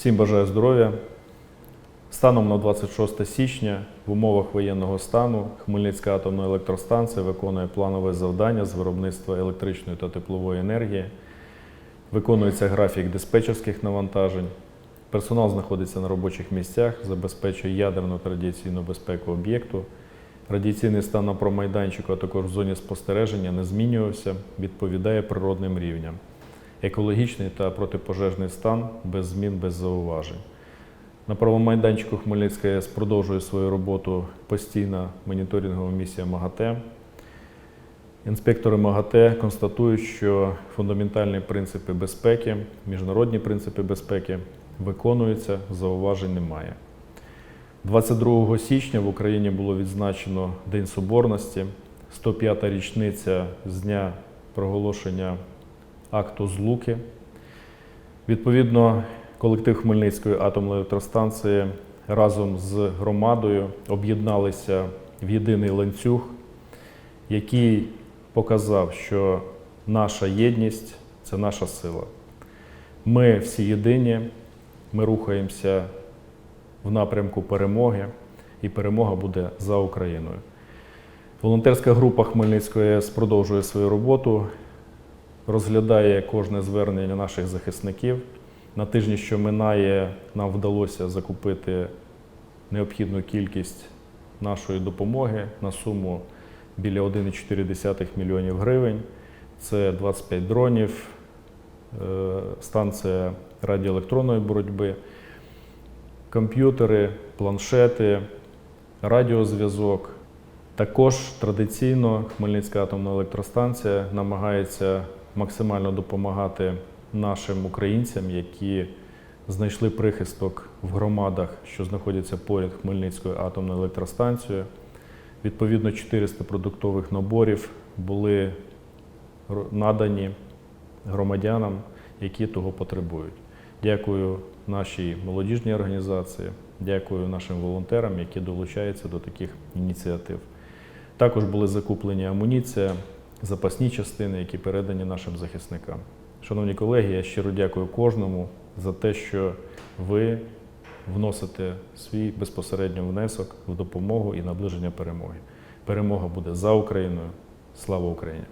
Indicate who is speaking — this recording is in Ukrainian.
Speaker 1: Всім бажаю здоров'я. Станом на 26 січня в умовах воєнного стану Хмельницька атомна електростанція виконує планове завдання з виробництва електричної та теплової енергії. Виконується графік диспетчерських навантажень. Персонал знаходиться на робочих місцях, забезпечує ядерну та радіаційну безпеку об'єкту. Радіаційний стан на промайданчику, а також в зоні спостереження не змінювався, відповідає природним рівням. Екологічний та протипожежний стан без змін, без зауважень. На правомайданчику Хмельницька АЕС продовжує свою роботу постійна моніторингова місія МАГАТЕ. Інспектори МАГАТЕ констатують, що фундаментальні принципи безпеки, міжнародні принципи безпеки виконуються, зауважень немає. 22 січня в Україні було відзначено День Соборності, 105-та річниця з дня проголошення акту злуки. Відповідно, колектив Хмельницької атомної електростанції разом з громадою об'єдналися в єдиний ланцюг, який показав, що наша єдність це наша сила. Ми всі єдині, ми рухаємося в напрямку перемоги, і перемога буде за Україною. Волонтерська група Хмельницької продовжує свою роботу, розглядає кожне звернення наших захисників. На тижні, що минає, нам вдалося закупити необхідну кількість нашої допомоги на суму біля 1,4 мільйонів гривень. Це 25 дронів, е, станція радіоелектронної боротьби, комп'ютери, планшети, радіозв'язок. Також традиційно Хмельницька атомна електростанція намагається максимально допомагати нашим українцям, які знайшли прихисток в громадах, що знаходяться поряд Хмельницькою атомною електростанцією. Відповідно, 400 продуктових наборів були надані громадянам, які того потребують. Дякую нашій молодіжній організації, дякую нашим волонтерам, які долучаються до таких ініціатив. Також були закуплені амуніція, запасні частини, які передані нашим захисникам. Шановні колеги, я щиро дякую кожному за те, що ви вносите свій безпосередньо внесок в допомогу і наближення перемоги. Перемога буде за Україною. Слава Україні!